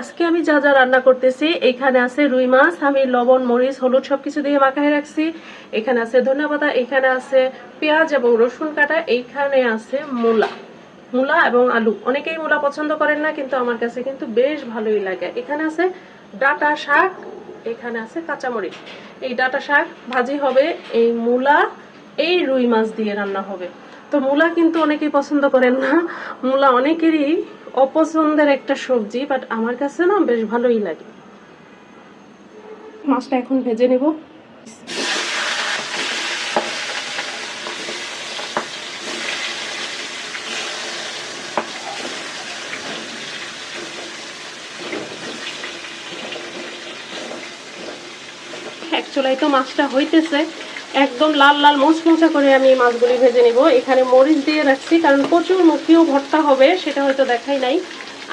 আজকে আমি যা যা রান্না করতেছি, এখানে আছে রুই মাছ, আমি লবণ, মরিচ, হলুদ সবকিছু দিয়ে মাখায় রাখছি। এখানে আছে ধনিয়া পাতা, এখানে আছে পেঁয়াজ এবং রসুন কাটা, এইখানে আছে মূলা। মূলা এবং আলু। অনেকেই মূলা পছন্দ করেন না, কিন্তু আমার কাছে কিন্তু বেশ ভালোই লাগে। এখানে আছে ডাটা শাক, এখানে আছে কাঁচামরিচ। এই ডাটা শাক ভাজি হবে, এই মূলা, এই রুই মাছ দিয়ে রান্না হবে। তো মূলা কিন্তু অনেকেই পছন্দ করেন না। মূলা অনেকেরই অপছন্দের একটা সবজি বাট আমার কাছে না বেশ ভালোই লাগে। মাছটা এখন ভেজে নেব। এক চুলাই তো মাছটা হইতেছে। একদম লাল লাল মোচমোচা করে আমি এই মাছগুলি ভেজে নিব। এখানে মরিচ দিয়ে রাখছি, কারণ প্রচুর মুখিও ভর্তা হবে, সেটা হয়তো দেখাই নাই।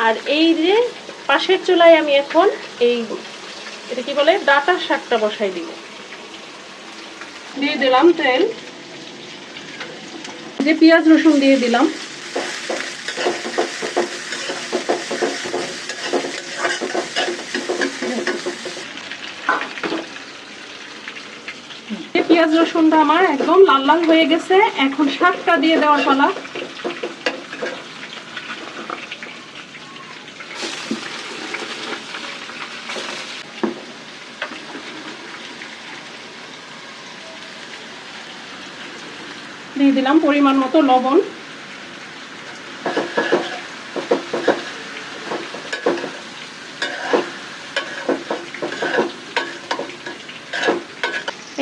আর এই যে পাশের চুলায় আমি এখন এই, এটা কি বলে ডাটা শাকটা বসাই দিব। দিয়ে দিলাম তেল। যে পেঁয়াজ রসুন দিয়ে দিলাম। রসুনটা আমার একদম লাল লাল হয়ে গেছে। এখন শাকটা দিয়ে দেওয়ার পালা। দিয়ে দিলাম পরিমাণ মতো লবণ।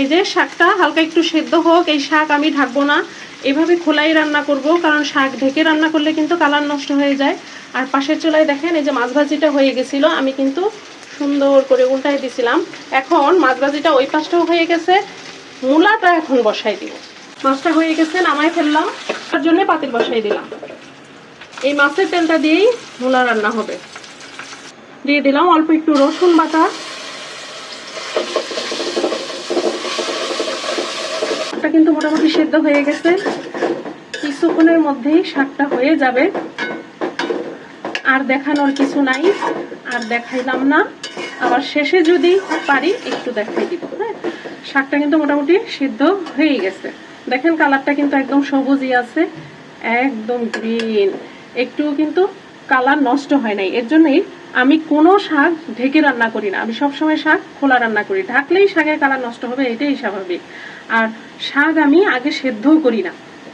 এই যে শাকটা হালকা একটু সেদ্ধ হোক, এই শাক আমি ঢাকবো না। এভাবে খোলাই রান্না করব, কারণ শাক ঢেকে রান্না করলে কিন্তু কালার নষ্ট হয়ে যায়। আর পাশের চুলায় দেখেন, এই যে মাছ ভাজিটা হয়ে গেছিল, আমি কিন্তু সুন্দর করে উল্টাই দিছিলাম। এখন মাছ ভাজিটা ওই পাশটাও হয়ে গেছে, মূলাটা এখন বসাই দিব। মাছটা হয়ে গেছে নামাই ফেললাম, তার জন্য পাতিল বসাই দিলাম। এই মাছের তেলটা দিয়েই মূলা রান্না হবে। দিয়ে দিলাম অল্প একটু রসুন বাটা শাকটা কিন্তু মোটামুটি সেদ্ধ হয়ে গেছে। কিছুক্ষণের মধ্যেই শাকটা হয়ে যাবে। আর দেখানোর কিছু নাই। আর দেখাইলাম না। আবার শেষে যদি পারি, একটু দেখাই দিব হ্যাঁ? শাকটা কিন্তু মোটামুটি সিদ্ধ হয়ে গেছে। দেখেন কালারটা কিন্তু একদম সবুজই আছে, একদম গ্রিন। একটু কিন্তু কালার নষ্ট হয় নাই। এর জন্যই আমি কোনো শাক ঢেকে রান্না করি না। আমি সবসময় শাক খোলা রান্না করি। ঢাকলেই শাকের কালার নষ্ট হবে, এটাই স্বাভাবিক। আর শাক আমি আগে সেদ্ধও করি না।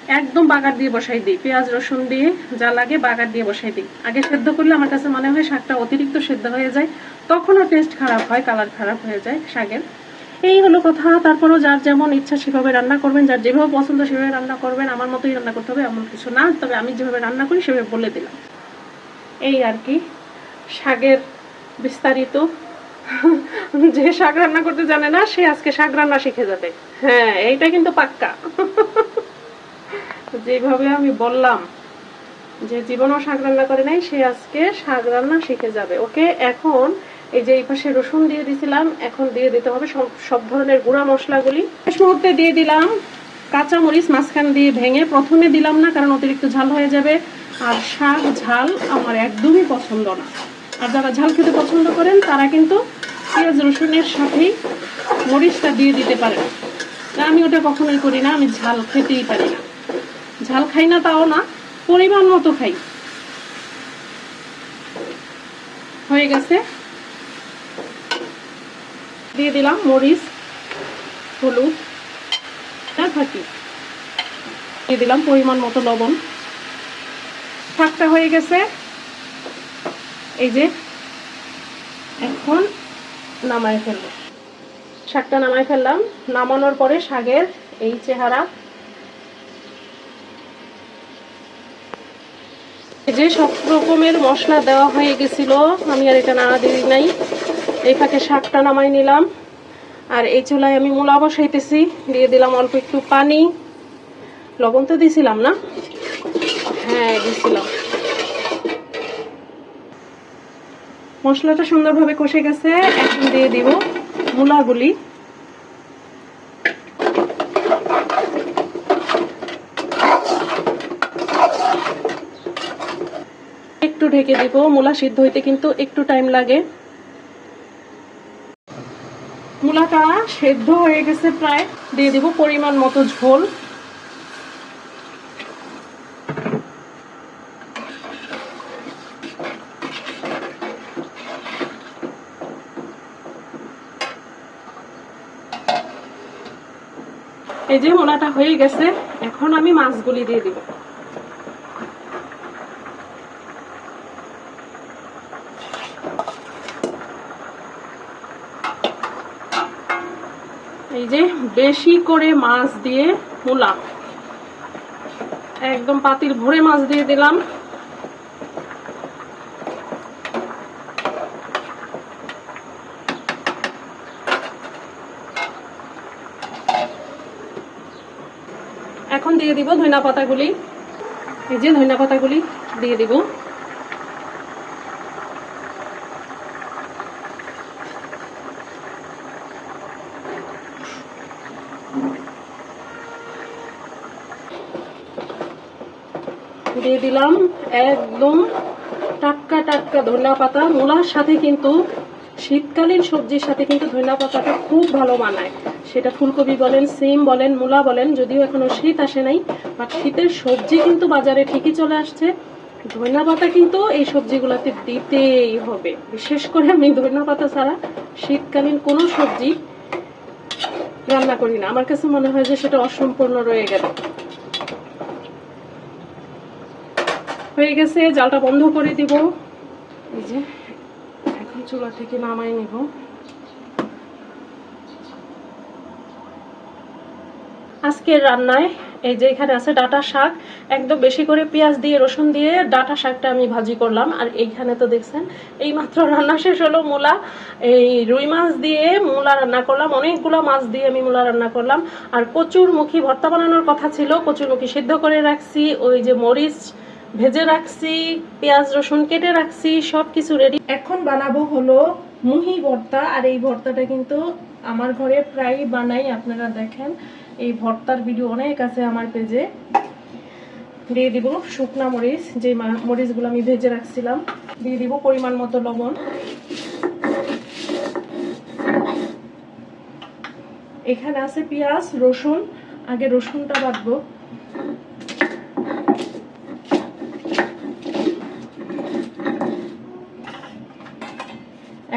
একদম বাগার দিয়ে বসাই দিই। পেঁয়াজ, রসুন দিয়ে যা লাগে বাগার দিয়ে বসাই দিই। আগে সেদ্ধ করলে আমার কাছে মনে হয় শাকটা অতিরিক্ত সেদ্ধ হয়ে যায়। তখনও টেস্ট খারাপ হয় কালার খারাপ হয়ে যায় শাকের। এই হলো কথা। তারপরও যার যেমন ইচ্ছা সেভাবে রান্না করবেন, যার যেভাবে পছন্দ সেভাবে রান্না করবেন। আমার মতোই রান্না করতে হবে, এমন কিছু না। তবে আমি যেভাবে রান্না করি সেভাবে বলে দিলাম। এই আর কি। শাকের বিস্তারিত। যে শাক রান্না করতে জানে না, সে আজকে শাক রান্না শিখে যাবে। হ্যাঁ এইটা কিন্তু পাক্কা। যেভাবে আমি বললাম যে জীবনও শাক রান্না করে নাই, সে আজকে শাক রান্না শিখে যাবে। ওকে, এখন এই যে এই পাশে রসুন দিয়ে দিছিলাম, এখন দিয়ে দিতে হবে সব সব ধরনের গুঁড়া মশলাগুলি। শেষ মুহূর্তে দিয়ে দিলাম কাঁচা মরিচ মাঝখান দিয়ে ভেঙে প্রথমে দিলাম না, কারণ অতিরিক্ত ঝাল হয়ে যাবে। আর শাক ঝাল আমার একদমই পছন্দ না। আর যারা ঝাল খেতে পছন্দ করেন, তারা কিন্তু পেঁয়াজ রসুনের সাথেই মরিচটা দিয়ে দিতে পারেন। তা আমি ওটা কখনোই করি না, আমি ঝাল খেতেই পারি না। ঝাল খাই না, তাও না, পরিমাণ মতো খাই। হয়ে গেছে। দিয়ে দিলাম মরিচ, হলুদ আর ফাঁকি দিয়ে দিলাম পরিমাণ মতো লবণ। শাকটা হয়ে গেছে। এই যে এখন নামায় ফেলব শাকটা নামায় ফেললাম। নামানোর পরে শাকের এই চেহারা। যে সব রকমের মশলা দেওয়া হয়ে গেছিল। আমি আর এটা নাড়া দিই নাই। এই ফাঁকে শাকটা নামাই নিলাম। আর এই চুলায় আমি মূলা বসাইতেছি। দিয়ে দিলাম অল্প একটু পানি। লবণ তো দিছিলাম না? হ্যাঁ দিছিলাম। মশলাটা সুন্দরভাবে কষে গেছে, এখন দিয়ে দিব মূলাগুলি। একটু ঢেকে দিব, মূলা সিদ্ধ হইতে কিন্তু একটু টাইম লাগে। মূলাটা সেদ্ধ হয়ে গেছে প্রায়। দিয়ে দিব পরিমাণ মতো ঝোল। এই যে মোলাটা হয়ে গেছে, এখন আমি মাছগুলি দিয়ে দিব। এই যে বেশি করে মাছ দিয়ে মূলা। একদম পাতিল ভরে মাছ দিয়ে দিলাম এখন দিয়ে দিব ধনিয়া পাতাগুলি। এই যে ধনিয়া পাতাগুলি দিয়ে দিব। দিয়ে দিলাম একদম টাটকা টাটকা ধনিয়া পাতা। মূলার সাথে কিন্তু শীতকালীন সবজির সাথে কিন্তু ধনিয়া পাতাটা খুব ভালো মানায় সেটা ফুলকপি বলেন, সিম বলেন, মূলা বলেন, যদিও এখনও শীত আসে নাই বাট শীতের সবজি কিন্তু বাজারে ঠিকই চলে আসছে। ধনিয়া পাতা কিন্তু এই সবজিগুলোতে দিতেই হবে। বিশেষ করে আমি ধনিয়া পাতা ছাড়া শীতকালীন কোনো সবজি রান্না করি না। আমার কাছে মনে হয় যে সেটা অসম্পূর্ণ রয়ে গেল। হয়ে গেছে, জালটা বন্ধ করে দিব। এই যে, এখন চুলা থেকে নামাই নিব। আজকের রান্নায় এই যে এখানে আছে ডাটা শাক, একদম বেশি করে পেঁয়াজ দিয়ে, রসুন দিয়ে ডাটা শাকটা আমি ভাজি করলাম। আর এইখানে তো দেখছেন এই মাত্র রান্না শেষ হলো মূলা। এই রুই মাছ দিয়ে মূলা রান্না করলাম, অনেকগুলো মাছ দিয়ে আমি মূলা রান্না করলাম। আর কচুর মুখী ভর্তা বানানোর কথা ছিল, কচুর মুখী সিদ্ধ করে রাখছি, ওই যে মরিচ ভেজে রাখছি, পেঁয়াজ, রসুন কেটে রাখছি সব কিছু রেডি এখন বানাবো হলো মুহি ভর্তা, আর এই ভর্তাটা কিন্তু আমার ঘরে প্রায় বানাই, আপনারা দেখেন। এই ভর্তার ভিডিও অনেক আছে আমার পেজে। দিয়ে দিব শুকনা মরিচ, যে মরিচগুলো আমি ভেজে রাখছিলাম। দিয়ে দিব পরিমাণ মতো লবণ। এখানে আছে পেঁয়াজ, রসুন। আগে রসুনটা বাটবো।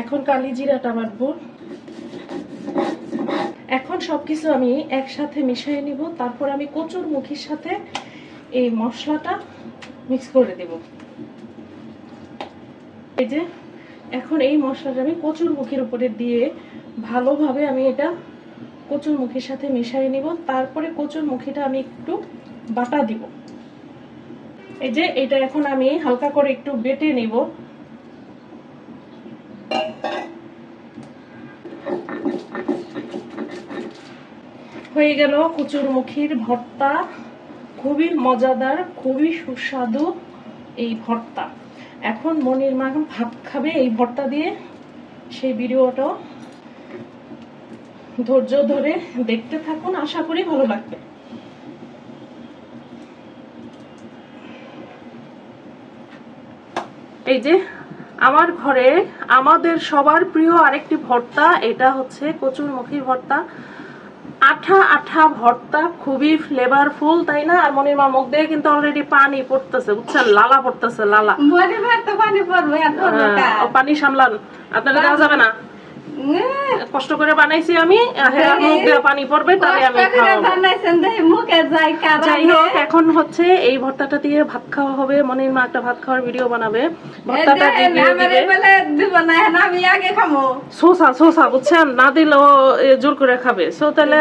এখন কালি জিরাটা বাটবো। এখন সবকিছু আমি একসাথে মিশিয়ে নিব। তারপর আমি কচুর মুখির সাথে এই মশলাটা মিক্স করে দেব। এই যে, এখন এই মশলাটা আমি কচুর মুখির উপরে দিয়ে ভালোভাবে আমি এটা কচুর মুখির সাথে মিশিয়ে নিব। তারপরে কচুর মুখিটা আমি একটু বাটা দিব। এই যে, এটা এখন আমি হালকা করে একটু বেটে নিব। হয়ে গেল কচুরমুখীর ভর্তা। খুবই মজাদার, খুবই সুস্বাদু এই ভর্তা। এখন মনির মা ভাত খাবে এই ভর্তা দিয়ে। সেই ভিডিওটা ধৈর্য ধরে দেখতে থাকুন, আশা করি ভালো লাগবে। এই যে আমার ঘরে আমাদের সবার প্রিয় আরেকটি ভর্তা, এটা হচ্ছে কচুরমুখীর ভর্তা। আঠা আঠা ভর্তা খুবই ফ্লেভারফুল তাই না? আর মনির মা মুখ দিয়ে কিন্তু অলরেডি পানি পড়তেছে বুঝছেন? লালা পড়তেছে লালা। হ্যাঁ, পানি সামলান। আপনারা যাওয়া যাবে না? কষ্ট করে বানাইছি আমি মুখ দিয়ে পানি পড়বে তাহলে আমি যাই হোক এখন হচ্ছে এই ভর্তাটা দিয়ে ভাত খাওয়া হবে। মনির মা একটা ভাত খাওয়ার ভিডিও বানাবে। ভর্তাটা সোসা সোসা বুঝছেন? না দিলেও জোর করে খাবে। সো তাহলে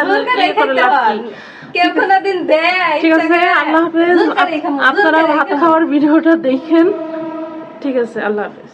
করে ইয়ে লাভ কি? ঠিক আছে। আল্লাহ হাফেজ। আপনারা ভাত খাওয়ার ভিডিওটা দেখেন। ঠিক আছে আল্লাহ হাফেজ।